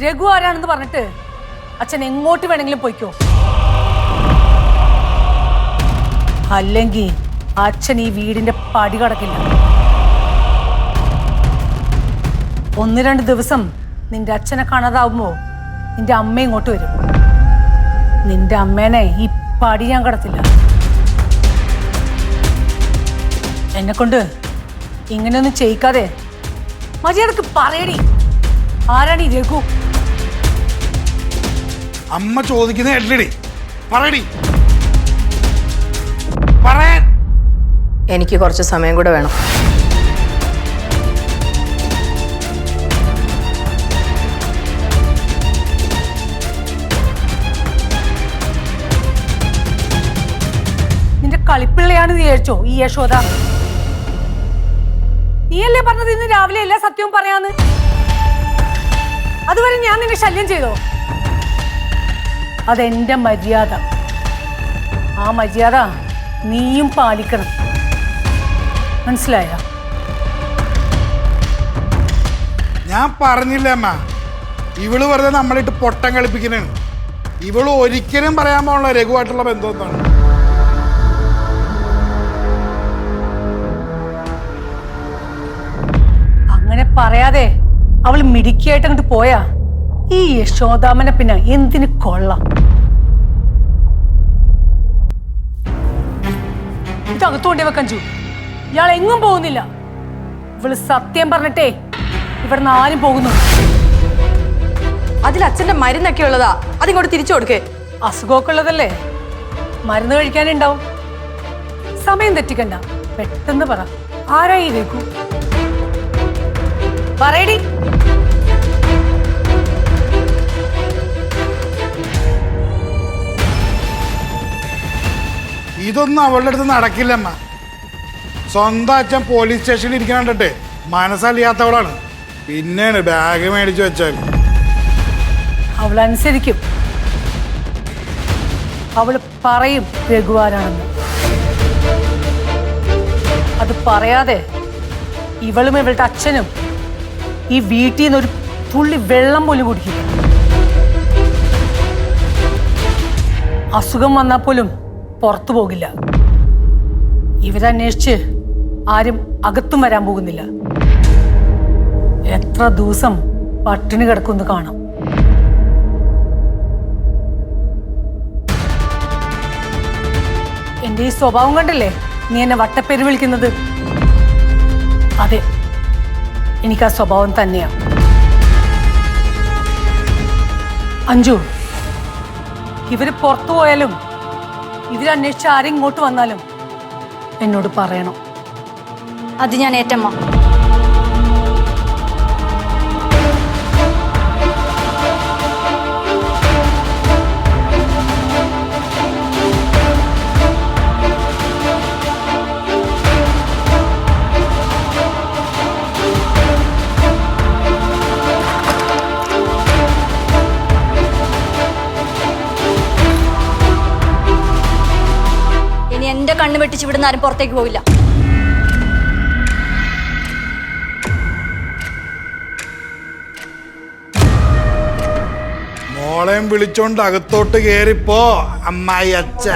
രഘു ആരാണെന്ന് പറഞ്ഞിട്ട് അച്ഛൻ എങ്ങോട്ട് വേണമെങ്കിലും പോയിക്കോ. അല്ലെങ്കിൽ അച്ഛൻ ഈ വീടിന്റെ പടി കടക്കില്ല. ഒന്ന് രണ്ട് ദിവസം നിന്റെ അച്ഛനെ കാണാതാവുമ്പോ നിന്റെ അമ്മ ഇങ്ങോട്ട് വരും. നിന്റെ അമ്മേനെ ഈ പടി ഞാൻ കടത്തില്ല. എന്നെ കൊണ്ട് ഇങ്ങനെയൊന്നും ചെയ്യിക്കാതെ മര്യാദയ്ക്ക് പറയടി. ആരാണ് രഘു? അമ്മ ചോദിക്കുന്ന എല്ലടി പറയടി. പറയാൻ. എനിക്ക് കുറച്ച് സമയം കൂടെ വേണം. നിന്റെ കളിപ്പിള്ളയാണ് നീ വിചാരിച്ചോ ഈ യശോദ? നീയല്ലേ പറഞ്ഞത് ഇന്ന് രാവിലെ എല്ലാ സത്യവും പറയാന്ന്? അതുവരെ ഞാൻ നിന്നെ ശല്യം ചെയ്തോ? അതെന്റെ മര്യാദ. ആ മര്യാദ നീയും പാലിക്കണം. മനസ്സിലായ? ഞാൻ പറഞ്ഞില്ല അമ്മ? ഇവൾ വെറുതെ നമ്മളിട്ട് പൊട്ടം കളിപ്പിക്കുന്നതാണ് ഇവൾ ഒരിക്കലും പറയാൻ പോകണല്ലോ രഘുവായിട്ടുള്ള ബന്ധം എന്താണ് അങ്ങനെ പറയാതെ അവൾ മിടുക്കിയായിട്ട് അങ്ങോട്ട് പോയാ? ഈ യശോദാമനെ പിന്നെ എന്തിനു കൊള്ളാം? ഇതകത്തോണ്ടി വെക്കഞ്ചു ഇയാൾ എങ്ങും പോകുന്നില്ല. ഇവൾ സത്യം പറഞ്ഞിട്ടേ ഇവിടുന്ന് ആരും പോകുന്നു. അതിൽ അച്ഛന്റെ മരുന്നൊക്കെ ഉള്ളതാ. അതിങ്ങോട്ട് തിരിച്ചു കൊടുക്കേ. അസുഖമൊക്കെ ഉള്ളതല്ലേ? മരുന്ന് കഴിക്കാനുണ്ടാവും. സമയം തെറ്റിക്കണ്ട. പെട്ടെന്ന് പറ. ആരായി വെക്കൂ രഘു? പറയടി. ഇതൊന്നും അവളുടെ അടുത്ത് നടക്കില്ലമ്മ സ്വന്തം അച്ഛൻ പോലീസ് സ്റ്റേഷനിൽ ഇരിക്കാൻ കണ്ടിട്ട് മനസ്സറിയാത്തവളാണ് പിന്നെയാണ് ബാഗ് മേടിച്ചു വെച്ചാൽ അവൾ അനുസരിക്കും. അവൾ പറയും രഘുവാനാണെന്ന്. അത് പറയാതെ ഇവളും ഇവളുടെ അച്ഛനും ഈ വീട്ടിൽ നിന്ന് ഒരു തുള്ളി വെള്ളം പോലും കുടിക്കില്ല. അസുഖം വന്നാൽ പോലും പുറത്തു പോകില്ല. ഇവരന്വേഷിച്ച് ആരും അകത്തും വരാൻ പോകുന്നില്ല. എത്ര ദിവസം പട്ടിണി കിടക്കുന്നു കാണാം. എന്റെ ഈ സ്വഭാവം കണ്ടല്ലേ? നീ എന്നെ വട്ടപ്പേര് വിളിക്കുന്നത്? അതെ. എനിക്ക് ആ സ്വഭാവം തന്നെയാണ് അഞ്ജു ഇവർ പുറത്തു പോയാലും ഇതിലന്വേഷിച്ച് ആരെങ്കിലും ഇങ്ങോട്ട് വന്നാലും എന്നോട് പറയണം. അത് ഞാൻ ഏറ്റമ്മ. കണ്ണ് വെട്ടിച്ച് ഇവിടുന്ന് ആരും പുറത്തേക്ക് പോവില്ല. മോളെയും വിളിച്ചോണ്ട് അകത്തോട്ട് കേറിപ്പോ അമ്മായി അച്ഛ.